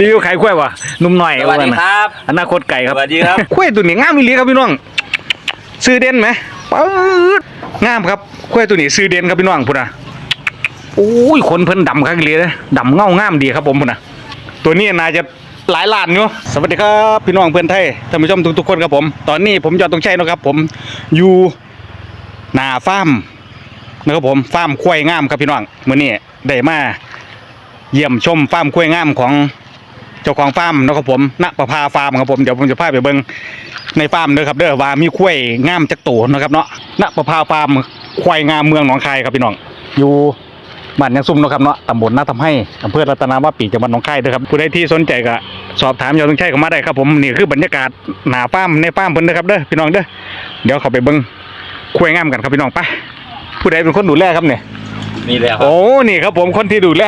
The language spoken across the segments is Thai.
รีวิวไข่กล้วยว่ะหนุ่มหน่อยสวัสดีครับอนาคตไก่ครับสวัสดีครับกล้วยตัวนี้งามอีหลีครับพี่น้องซื้อเด่นไหมปื๊ดงามครับกล้วยตัวนี้ซื้อเด่นครับพี่น้องพุ่นนะโอ้ยขนเพิ่นดำครับอีหลีเลยดำเงางามดีครับผมพุ่นนะตัวนี้น่าจะหลายล้านอยู่สวัสดีครับพี่น้องเพื่อนไทยท่านผู้ชมทุกๆคนครับผม ตอนนี้ผมยอดตรงชัยนะครับ ผมอยู่หน้าฟาร์มนะครับผมฟาร์มควายงามครับพี่น้องมื้อนี้ได้มาเยี่ยมชมฟาร์มกล้วยงามของ เจ้าของฟาร์มนะครับผมณประภาฟาร์มครับผมเดี๋ยวผมจะพาไปเบิ่งในฟาร์มเด้อครับเด้อว่ามีกล้วยงามจักโตนะครับเนาะณประภาฟาร์มควายงามเมืองหนองคายครับพี่น้องอยู่บ้านยังซุ่มเนาะครับเนาะตำบลนาทำให้อำเภอรัตนาวาปีจังหวัดหนองคายเด้อครับผู้ใดที่สนใจก็สอบถามยอดต้องใช้เข้ามาได้ครับผมนี่คือบรรยากาศหน้าฟาร์มในฟาร์มเพิ่นเด้อครับเด้อพี่น้องเด้อเดี๋ยวเข้าไปเบิ่งกล้วยงามกันครับพี่น้องไปผู้ใดเป็นคนดูแลครับเนี่ยนี่แล้วโอ้นี่ครับผมคนที่ดูแล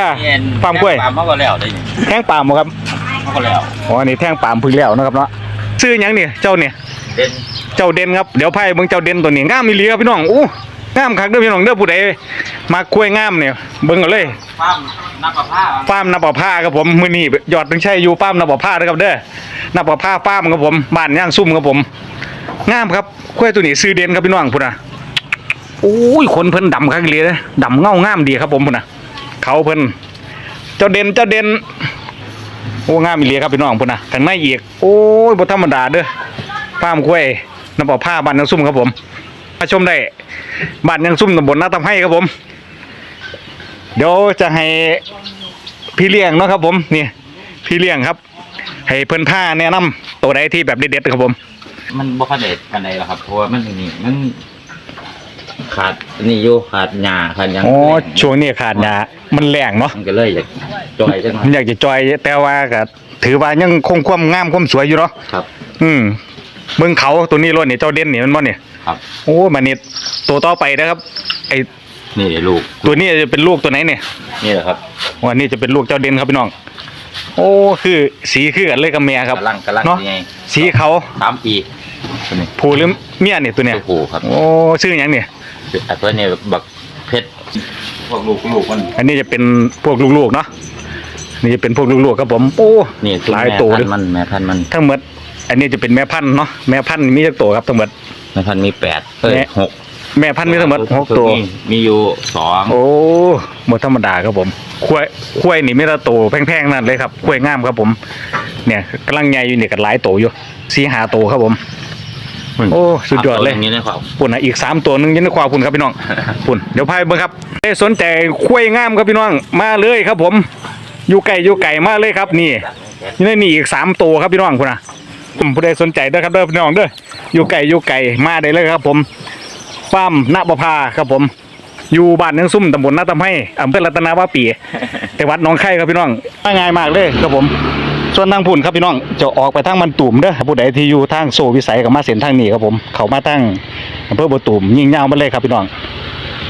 ฟาร์มกล้วยฟาร์มเขาก็แล้วได้นี่แท่งปาล์มบ่ครับ เขาก็แล้วอ๋อนี่แท่งปาล์มพึ่งแล้วนะครับเนาะซื้อหยังนี่เจ้าเนี่ยเป็นเจ้าเด่นครับเดี๋ยวไพ่เบิ่งเจ้าเด่นตัวนี้งามอีหลีครับพี่น้องอู้งามคักเด้อพี่น้องเด้อผู้ใดมากล้วยงามเนี่ยเบิ่งเอาเลยฟาร์มนักประภาฟาร์มนับประผ้าครับผมมื้อนี้ยอดถึงใช้อยู่ฟาร์มนับประผ้าเด้อครับเด้อนับประผ้าฟาร์มครับผมบ้านย่างซุ่มครับผมงามครับกล้วยตัวนี้ซื้อเด่นครับพี่น้องพุ่นน่ะโอ้ยขนเพิ่นดำคักอีหลีเด้อดำเงางามดีครับผมพุ่นน่ะเขาเพิ่นเจ้าเด่นเจ้าเด่น โอ้งามอีเลียครับพี่น้องพุ่นนะข้างในอีกโอ้ยบ่ธรรมดาเด้อฟาร์มกล้วยน้ำเปล่าผ้าบ้านยังซุ่มครับผมมาชมได้บ้านยังซุ่มตำบลนาตำให้ครับผม เดี๋ยวจะให้พี่เลี้ยงเนาะครับผมนี่พี่เลี้ยงครับ ให้เพิ่นผ้าแนะนำตัวใดที่แบบเด็ดๆครับผม มันบ่ค่อยเด็ดกันใดหรอกครับเพราะว่ามันนี่มันขาดนี่อยู่ขาดหญ้าขาดหยังอ๋อช่วงนี้ขาดยามันแรงเนาะมันก็เลยอยาก จอยจังหน่อมันยอยากจะจอยแต่ว่าก็ถือว่ายังคงความงามความสวยอยู่เนาะครับ อืมเบิ่งเขาตัวนี้รถนี่เจ้าเด่นนี่มันบ่เนี่ยครับ โอ้มันนี่ตัวต่อไปนะครับ ไอนี่เดี๋ยวลูกตัวนี้จะเป็นลูกตัวไหนเนี่ยนี่แหละครับวันนี้จะเป็นลูกเจ้าเด่นครับพี่น้อง โอ้คือสีคือกันเลยกับเมียครับกำลังกำลังเนาะยังไงสีเขาสามปีตัวนี้ผูหรือเมียเนี่ยตัวเนี้ยตัวผู้ครับโอ้ชื่อหยังเนี่ยอันตัวนี้บักเพชรพวกลูกลูกมันอันนี้จะเป็นพวกลูกๆเนาะ นี่จะเป็นพวกลูกๆครับผมโอ้นี่หลายตัวแม่เลพัยนธุ์มันแม่พันธุ์มันทั้งหมด อันนี้จะเป็นแม่พันธุ์เนาะแม่พันธุ์มีจักตัวครับทั้งหมด แม่พันธุ์มีแปดเอ้ยแม่ หกแม่พันธุ์มีทั้งหมดหกตัว มีมีอยู่สองโอ้หมดธรรมดาครับผมควายควายนี่ไม่ละโตแพงๆนั่นเลยครับควายงามครับผม เนี่ยกำลังใหญ่อยู่เนี่ยกันหลายโตอยู่สีหาโตครับผม โอ้สุดยอดเลยางนี้เลยครับปุ่นอะอีกสามตัวหนึงอยันในควาปุ่นครับพี่น้อง ปุ่นเดี๋ยวพายเบิ่งครับได้สนใจควายงามครับพี่น้องมาเลยครับผม อยู่ไก่อยู่ไก่มากเลยครับนี่อยู่นี่อีกสามตัวครับพี่น้องคุณนะผมผู้ใดสนใจเด้อครับเด้อพี่น้องเด้ออยู่ไก่อยู่ไก่มาได้เลยครับ ผมฟาร์มณประภาครับผม อยู่บ้านเนืองซุ่มตำบลนาตำให้อำเภอรัตนาวาปีจังหวัดหนองคายครับพี่น้องง่ายมากเลยครับผม ส่วนทางพุ่นครับพี่น้องจะออกไปทางมันตุ่มเด้อผู้ใดที่อยู่ทางโซวิสัยกับมาเส้นทางนี้ครับผม เขามาทางอำเภอบัวตุ่มยิงยาวมาเลยครับพี่น้อง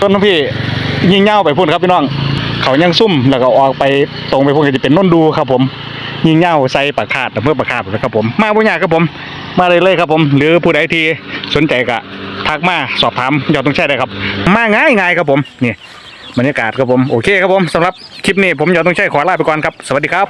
ต้นพี่ยิงยาวไปพุ่นครับพี่น้อง เขายังซุ่มแล้วก็ออกไปตรงไปพวก็จะเป็นน้นดูครับ ผมยิงเง่าวใส่ปากขาดเพื่อปากขาดนะครับผม มาบุญยากครับผม มาเลยเลยครับผม หรือผู้ใดที่สนใจก็ทักมาสอบถามยอดต้องแช่เลยครับ มาง่ายง่ายๆครับผมนี่บรรยากาศครับผมโอเคครับผมสำหรับคลิปนี้ผมยอดต้องแช่ขอลาไปก่อนครับ สวัสดีครับ